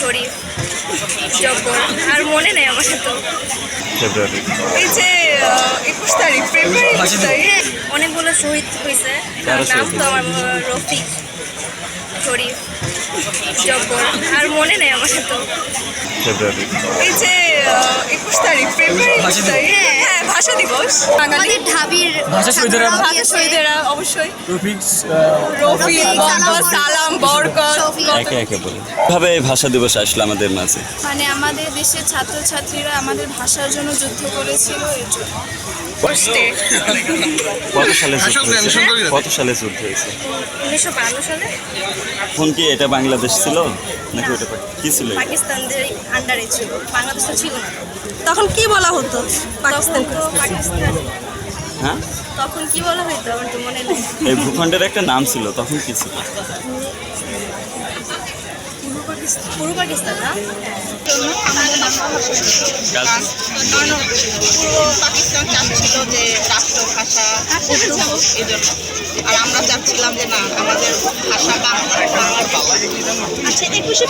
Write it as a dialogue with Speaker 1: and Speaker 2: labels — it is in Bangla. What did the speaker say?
Speaker 1: শরীফ জব্বর আর মনে নেই আমার তো।
Speaker 2: এই যে একুশ তারিখ ফেব্রুয়ারি একুশ তারিখ
Speaker 1: অনেকগুলো শহীদ হয়েছে। নাম তো আমার রফিক। শরীফ জব্বর আর মনে নেই আমার তো।
Speaker 3: ফেব্রুয়ারি
Speaker 2: এই যে একুশ তারিখ ফেব্রুয়ারি একুশ তারিখ হ্যাঁ ভাষা দিবস বাঙালি
Speaker 4: আমাদের ঢাবির
Speaker 5: ভাষা শহীদেরা
Speaker 2: ভাষা শহীদেরা অবশ্যই
Speaker 5: রফিক
Speaker 2: রফিক বন্ধ
Speaker 4: শফিক।
Speaker 3: একে একে বলে। কীভাবে এই ভাষা দিবস আসলো আমাদের মাঝে?
Speaker 6: মানে আমাদের দেশের ছাত্রছাত্রীরা আমাদের ভাষার জন্য যুদ্ধ করেছিল এর জন্য।
Speaker 3: কত সালে যুদ্ধ হয়েছে? কত সালে যুদ্ধ হয়েছে?
Speaker 1: উনিশশো সালে।
Speaker 3: ফোন কি এটা বাংলাদেশ ছিল? নাকি ওটা পাক- কি ছিল
Speaker 1: পাকিস্তানদের আন্ডারে ছিল। বাংলাদেশ ছিল না।
Speaker 2: তখন কি বলা হতো?
Speaker 1: পাকিস্তান।
Speaker 3: হ্যাঁ?
Speaker 1: তখন কি বলা হইতো? আমার তো মনে নেই।
Speaker 3: এই ভূখণ্ডের একটা নাম ছিল তখন কি ছিল?
Speaker 1: পূর্ব পাকিস্তান না?
Speaker 7: পাকিস্তান চাচ্ছিল যে রাষ্ট্রভাষা এই জন্য আর আমরা চাচ্ছিলাম যে না আমাদের ভাষা বাংলা
Speaker 4: আচ্ছা একুশে